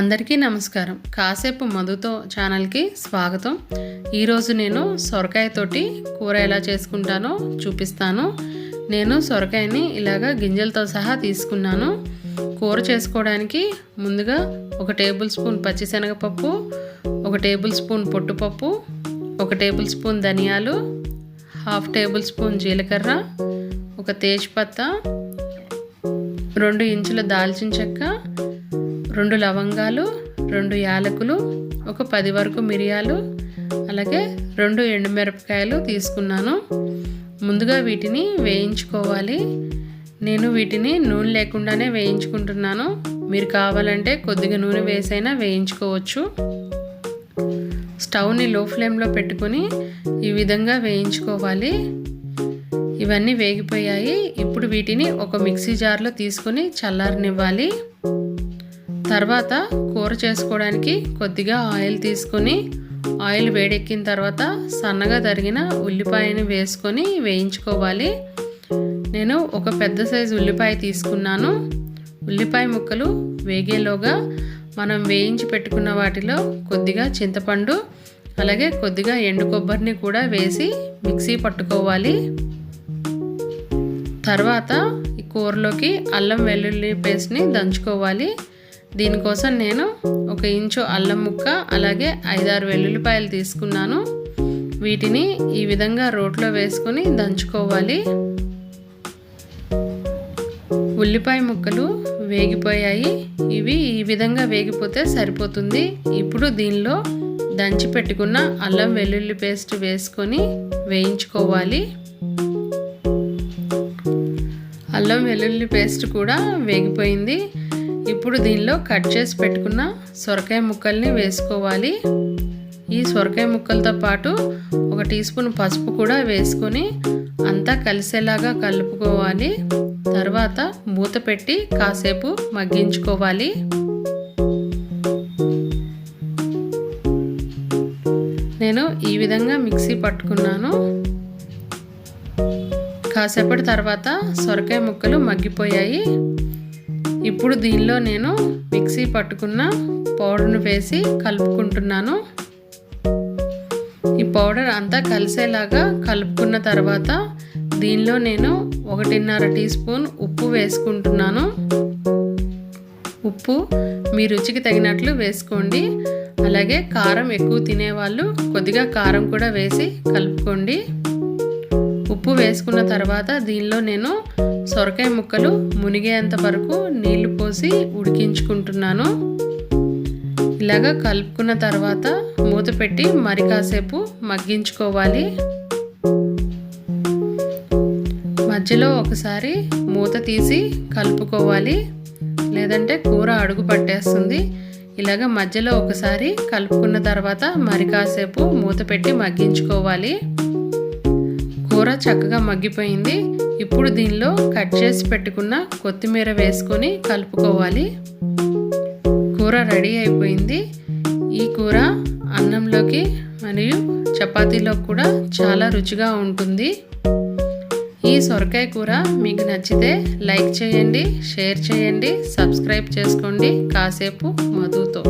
అందరికీ నమస్కారం. కాసేపు మధుతో ఛానల్కి స్వాగతం. ఈరోజు నేను సొరకాయతోటి కూర ఎలా చేసుకుంటానో చూపిస్తాను. నేను సొరకాయని ఇలాగ గింజలతో సహా తీసుకున్నాను. కూర చేసుకోవడానికి ముందుగా ఒక టేబుల్ స్పూన్ పచ్చిశనగపప్పు ఒక టేబుల్ స్పూన్ పొట్టుపప్పు ఒక టేబుల్ స్పూన్ ధనియాలు హాఫ్ టేబుల్ స్పూన్ జీలకర్ర ఒక తేజ్పత్త రెండు ఇంచుల దాల్చిన చెక్క రెండు లవంగాలు రెండు యాలకులు ఒక పది వరకు మిరియాలు అలాగే రెండు ఎండుమిరపకాయలు తీసుకున్నాను. ముందుగా వీటిని వేయించుకోవాలి. నేను వీటిని నూనె లేకుండానే వేయించుకుంటున్నాను. మీరు కావాలంటే కొద్దిగా నూనె వేసైనా వేయించుకోవచ్చు. స్టవ్ని లో ఫ్లేమ్లో పెట్టుకొని ఈ విధంగా వేయించుకోవాలి. ఇవన్నీ వేగిపోయాయి. ఇప్పుడు వీటిని ఒక మిక్సీ జార్లో తీసుకొని చల్లారనివ్వాలి. తర్వాత కూర చేసుకోవడానికి కొద్దిగా ఆయిల్ తీసుకొని ఆయిల్ వేడెక్కిన తర్వాత సన్నగా తరిగిన ఉల్లిపాయని వేసుకొని వేయించుకోవాలి. నేను ఒక పెద్ద సైజు ఉల్లిపాయ తీసుకున్నాను. ఉల్లిపాయ ముక్కలు వేగేలోగా మనం వేయించి పెట్టుకున్న వాటిలో కొద్దిగా చింతపండు అలాగే కొద్దిగా ఎండు కొబ్బరిని కూడా వేసి మిక్సీ పట్టుకోవాలి. తర్వాత ఈ కూరలోకి అల్లం వెల్లుల్లి పేస్ట్ని దంచుకోవాలి. దీనికోసం నేను ఒక ఇంచు అల్లం ముక్క అలాగే ఐదారు వెల్లుల్లిపాయలు తీసుకున్నాను. వీటిని ఈ విధంగా రోట్లో వేసుకొని దంచుకోవాలి. ఉల్లిపాయ ముక్కలు వేగిపోయాయి. ఇవి ఈ విధంగా వేగిపోతే సరిపోతుంది. ఇప్పుడు దీనిలో దంచి పెట్టుకున్న అల్లం వెల్లుల్లి పేస్ట్ వేసుకొని వేయించుకోవాలి. అల్లం వెల్లుల్లి పేస్ట్ కూడా వేగిపోయింది. ఇప్పుడు దీనిలో కట్ చేసి పెట్టుకున్న సొరకాయ ముక్కల్ని వేసుకోవాలి. ఈ సొరకాయ ముక్కలతో పాటు ఒక టీ స్పూన్ పసుపు కూడా వేసుకొని అంతా కలిసేలాగా కలుపుకోవాలి. తర్వాత మూత పెట్టి కాసేపు మగ్గించుకోవాలి. నేను ఈ విధంగా మిక్సీ పట్టుకున్నాను. కాసేపటి తర్వాత సొరకాయ ముక్కలు మగ్గిపోయాయి. ఇప్పుడు దీనిలో నేను మిక్సీ పట్టుకున్న పౌడర్ను వేసి కలుపుకుంటున్నాను. ఈ పౌడర్ అంతా కలిసేలాగా కలుపుకున్న తర్వాత దీనిలో నేను ఒకటిన్నర టీ స్పూన్ ఉప్పు వేసుకుంటున్నాను. ఉప్పు మీ రుచికి తగినట్లు వేసుకోండి. అలాగే కారం ఎక్కువ తినేవాళ్ళు కొద్దిగా కారం కూడా వేసి కలుపుకోండి. ఉప్పు వేసుకున్న తర్వాత దీనిలో నేను సొరకాయ ముక్కలు మునిగేంత వరకు నీళ్ళు పోసి ఉడికించుకుంటున్నాను. ఇలాగ కలుపుకున్న తర్వాత మూత పెట్టి మరి కాసేపు మగ్గించుకోవాలి. మధ్యలో ఒకసారి మూత తీసి కలుపుకోవాలి. లేదంటే కూర అడుగు పట్టేస్తుంది. ఇలాగ మధ్యలో ఒకసారి కలుపుకున్న తర్వాత మరి కాసేపు మూత పెట్టి మగ్గించుకోవాలి. కూర చక్కగా మగ్గిపోయింది. ఇప్పుడు దీనిలో కట్ చేసి పెట్టుకున్న కొత్తిమీర వేసుకొని కలుపుకోవాలి. కూర రెడీ అయిపోయింది. ఈ కూర అన్నంలోకి మరియు చపాతీలో కూడా చాలా రుచిగా ఉంటుంది. ఈ సొరకాయ కూర మీకు నచ్చితే లైక్ చేయండి షేర్ చేయండి సబ్స్క్రైబ్ చేసుకోండి. కాసేపు మధుతో.